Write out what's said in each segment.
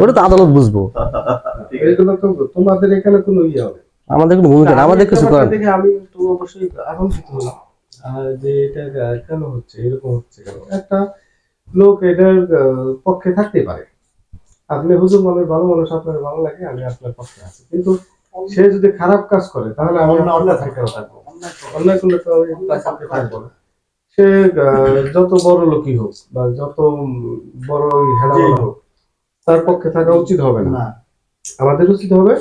ওটা তো আদালত বুঝব তোমাদের এখানে কোনো ইয়ে হবে আমাদের কোনো ভূমিকা আমাদের কিছু করার আমি একটু অবশ্যই আতঙ্কিত হলাম যে এটা কেন হচ্ছে? এরকম হচ্ছে কেন? একটা লোক এটার আহ, পক্ষে থাকতেই পারে। আপনি হুজুর মানুষ ভালো মানুষ আপনার ভালো লাগে আমি আপনার পক্ষে আছি। কিন্তু সে যদি খারাপ কাজ করে তাহলে আমার অন্যায় থেকে কেন থাকব অন্যায় করলে তো আমি থাকব না। সে যত বড় লোকই হোক বা যত বড় হেডামালা হোক তার পক্ষে থাকা উচিত হবে না। আমাদের উচিত হবে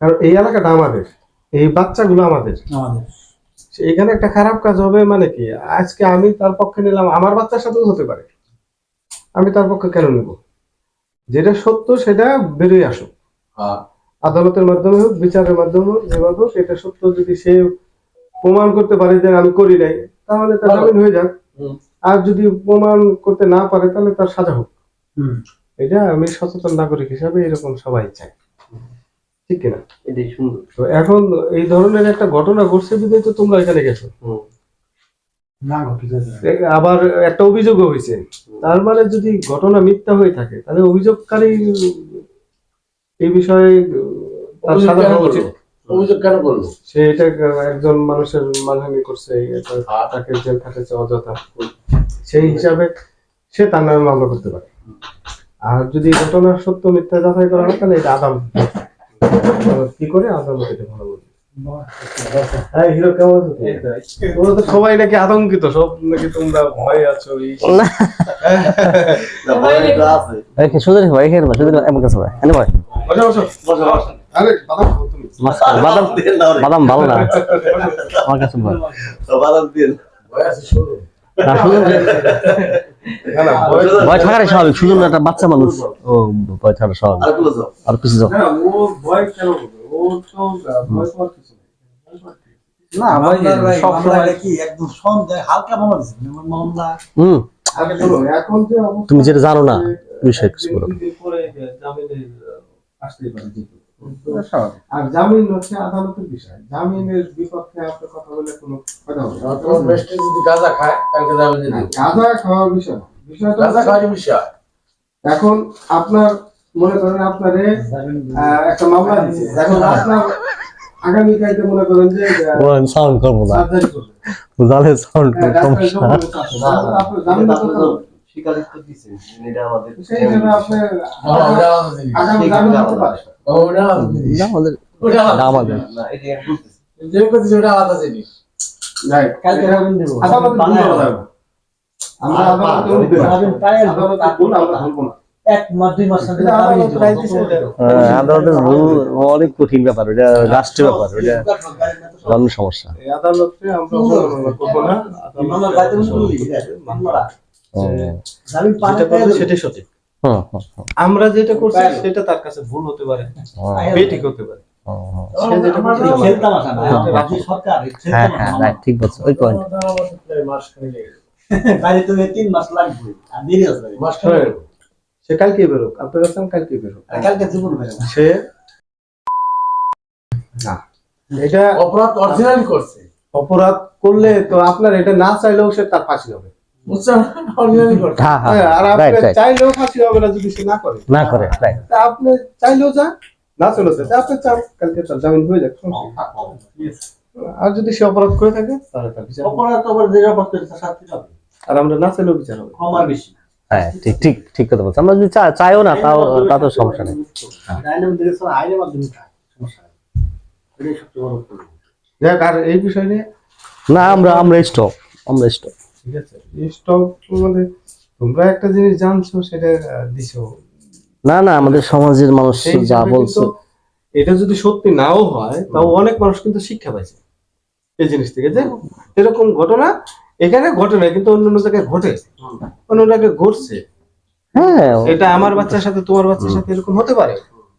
কারণ এই এলাকাটা আমাদের এই বাচ্চাগুলো আমাদের। এখানে একটা খারাপ কাজ হবে মানে কি আজকে আমি তার পক্ষে নিলাম আমার বাচ্চার সাথেও হতে পারে। আমি তার পক্ষে কেন নেব? যেটা সত্য সেটা বেরিয়ে আসুক। আদালতের মাধ্যমে হোক বিচারের মাধ্যমে হোক যেভাবে হোক এটা সত্য। যদি সে প্রমাণ করতে পারে যে আমি করি নাই তাহলে তার জামিন হয়ে যাক। আর যদি প্রমাণ করতে না পারে তাহলে তার সাজা হোক। এটা আমি সচেতন নাগরিক হিসাবে এরকম সবাই চাই ঠিক কিনা? এটাই সুন্দর। তো এখন এই ধরনের একটা ঘটনা ঘটছে বিধায় তো তোমরা এখানে গেছো। আবার একটা অভিযোগও হয়েছে। তার মানে যদি ঘটনা মিথ্যা হয়ে থাকে তাহলে অভিযোগকারী এই বিষয়ে তার সাজা হওয়া উচিত। অভিযোগ কেন করল? সে এটা একজন মানুষের মানহানি করছে তাকে জেল খাটেছে অযথা। সেই হিসাবে সে তার নামে মামলা করতে পারে। আর যদি ঘটনা সত্য মিথ্যা যাচাই করা হয় তাহলে এটা আদালত কি করে? আদালত এটা ভালো বলবে। হ্যাঁ সবাই নাকি আতঙ্কিত সব নাকি তোমরা ভয় আছো এই না। আছে। এখানে শুধু এমন কাছে ভাই এনে ভাই বসো। বসো বসো। বাদাম তুমি। বাদাম বাদাম ভালো না। আমার কাছে বাদাম দিন ভয় থাকার স্বাভাবিক। একটা বাচ্চা মানুষ। ও ভয় থাকার স্বাভাবিক। আর কিছু যাও না তুমি যেটা জানো না, বিষয়ে কিছু বলো। আর জামিন হচ্ছে আদালতের বিষয়। জামিনের বিপক্ষে আপনার কথা বলে কোনো কথা হবে। যদি গাঁজা খায় কালকে যদি গাঁজা খাওয়ার বিষয় বিষয়টা গাঁজা খাওয়ার বিষয়। এখন আপনার মনে করেন আপনারে একটা মামলা দিচ্ছে। এখন আপনার আগামীকালকে মনে করেন যে সাউন্ড করব না। সার্জারি করবে। জালে সাউন্ড তো। এটা আমাদের সেই. কালকে দেবো। আদালতে বলা। আমরা আদালতে আদালতে আমরা বলব না। হ্যাঁ, আদালতের অনেক কঠিন ব্যাপার ওটা রাষ্ট্রীয় ব্যাপার ওটা অন্য সমস্যা আদালতে আমরা হুম, হুম, হুম, আমরা যেটা করছি সেটা তার কাছে ভুল হতে পারে বেঠিক হতে পারে। সে যেটা করছে এটা খেলতে আসা না হ্যাঁ, রাজ্য সরকার খেলতে হ্যাঁ হ্যাঁ রাইট ঠিক বলছো ওই পয়েন্ট তিন মাস লাগবে আর দেরি আছে। হ্যাঁ। সে কালকে বেরোক আপনার কাছে কালকে বেরোক আর কালকে জীবন সে না। এটা অপরাধ অরিজিনালি করছে। অপরাধ করলে তো আপনার এটা না চাইলেও সে তার ফাঁসি হবে। হ্যাঁ হ্যাঁ হ্যাঁ, আর রাইট আপনি রাইট চাইলেও ফাঁসি হবে না যদি সে করে। না করে রাইট তা আপনি চাইলেও যা না আপনি চান কালকে তার জামিন হয়ে যাক আর যদি সে অপরাধ করে থাকে তাহলে তার বিচার হবে। অপরাধ যে অপরাধ করেছে শাস্তি পাবে আর আমরা না চাইলেও বিচার হবে। বেশি। হ্যাঁ ঠিক ঠিক ঠিক কথা বলছো আমরা যদি চা- চাইও না তাও তা তো সমস্যা নেই। আইনের মাধ্যমে সমস্যা নেই। আর এই বিষয় নিয়ে না আমরা আমরা স্টপ আমরা স্টপ ঠিক আছে? স্টক মানে তোমরা একটা জিনিস জানছো সেটা দিছো। না না আমাদের সমাজের মানুষ যা বলছে। এটা যদি সত্যি নাও হয় তাও অনেক মানুষ কিন্তু শিক্ষা পাইছে এই জিনিস থেকে। যে এরকম ঘটনা এখানে ঘটে না কিন্তু অন্য অন্য জায়গায় ঘটে অন্য জায়গায় ঘটছে। হ্যাঁ। এটা আমার বাচ্চার সাথে তোমার বাচ্চার সাথে এরকম হতে পারে।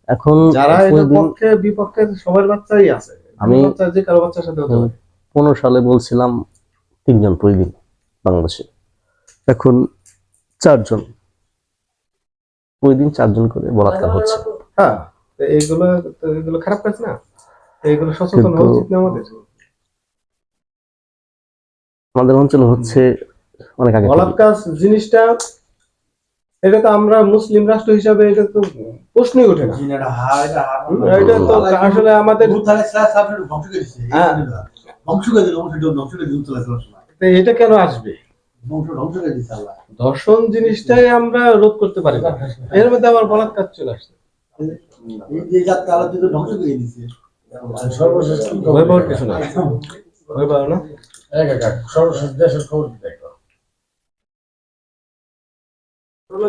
এখন যারা পক্ষে বিপক্ষে সবার বাচ্চাই আছে। আমি- বাচ্চা যে কারও বাচ্চার সাথে হতে পারে। পনেরো সালে বলছিলাম তিনজন প্রতিদিন বাংলাদেশে। এখন চারজন। প্রতিদিন চারজন করে বলাৎকার হচ্ছে। হ্যাঁ এইগুলো এগুলো খারাপ কাজ না। এইগুলো সচেতন হওয়া উচিত না আমাদের। আমাদের অঞ্চলে হচ্ছে অনেক আগে। বলাৎকার জিনিসটা এটা তো আমরা মুসলিম রাষ্ট্র হিসাবে এটা তো প্রশ্নই ওঠে না। এটা তো আসলে আমাদের ধ্বংস করে হ্যাঁ। ধ্বংস করে দিল ধ্বংস করে এটা কেন আসবে? দর্শন জিনিসটাই আমরা রোধ করতে পারি না। এর মধ্যে আবার বলাৎকার চলে আসছে।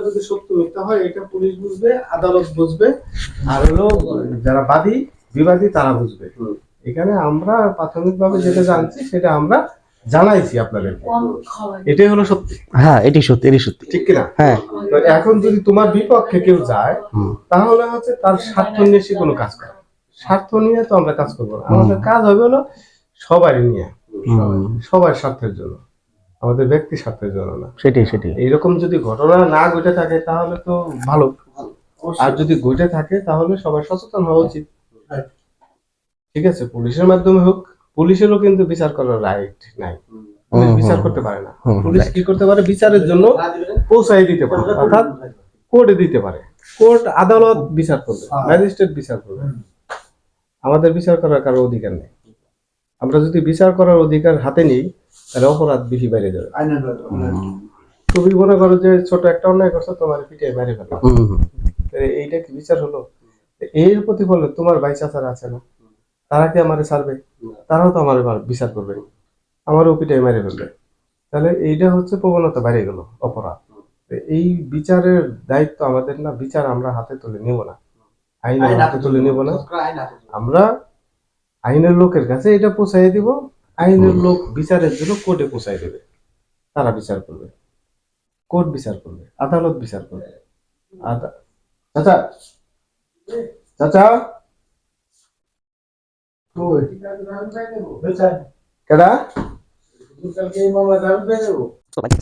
যদি সত্য মিথ্যা হয় এটা পুলিশ বুঝবে আদালত বুঝবে। আর হলো যারা বাদী বিবাদী তারা বুঝবে। এখানে আমরা প্রাথমিকভাবে যেটা জানছি সেটা আমরা জানাইছি আপনাদের। এটাই হলো সত্যি। হ্যাঁ এটি সত্যি এটি সত্যি। ঠিক কিনা? হ্যাঁ। তো এখন যদি তোমার বিপক্ষে কেউ যায় তাহলে হচ্ছে তার স্বার্থ নিয়ে সে কোনো কাজ করে স্বার্থ নিয়ে তো আমরা কাজ করব আমাদের কাজ হবে হলো সবারই নিয়ে। সবার স্বার্থের জন্য। আমাদের ব্যক্তি স্বার্থের জন্য না। সেটাই সেটাই। এইরকম যদি ঘটনা না ঘটে থাকে তাহলে তো ভালো। আর যদি ঘটে থাকে তাহলে সবাই সচেতন হওয়া উচিত। ঠিক আছে পুলিশের মাধ্যমে হোক পুলিশেরও কিন্তু বিচার করার রাইট নাই। পুলিশ বিচার করতে পারে না। পুলিশ কি করতে পারে? বিচারের জন্য পৌঁছাই দিতে পারে। অর্থাৎ কোর্টে দিতে পারে। কোর্ট আদালত বিচার করবে। ম্যাজিস্ট্রেট বিচার করবে। আমাদের বিচার করার কারও অধিকার নেই। আমরা যদি বিচার করার অধিকার হাতে নিই তাহলে অপরাধ বেশি বেড়ে যাবে। তুমি মনে করো যে ছোট একটা অন্যায় করছ তোমার পিঠে মেরে ফেলো। এইটা কি বিচার হলো? এর প্রতিফলে তোমার ভাই চাচারা আছে না? তারা কি আমারে ছাড়বে? তারাও তো আমার বিচার করবে। আমারও পিটাই মেরে ফেলবে। তাহলে এইটা হচ্ছে প্রবণতা বেড়ে গেল অপরাধ। এই বিচারের দায়িত্ব আমাদের না বিচার আমরা হাতে তুলে নিব না। আইন হাতে তুলে নিব না। আমরা আইনের লোকের কাছে এটা পৌঁছাই দিব। আইনের লোক বিচারের জন্য কোর্টে পৌঁছাই দেবে। তারা বিচার করবে। কোর্ট বিচার করবে আদালত বিচার করবে। আদা- চাচা? চাচা? কেডা? কালকে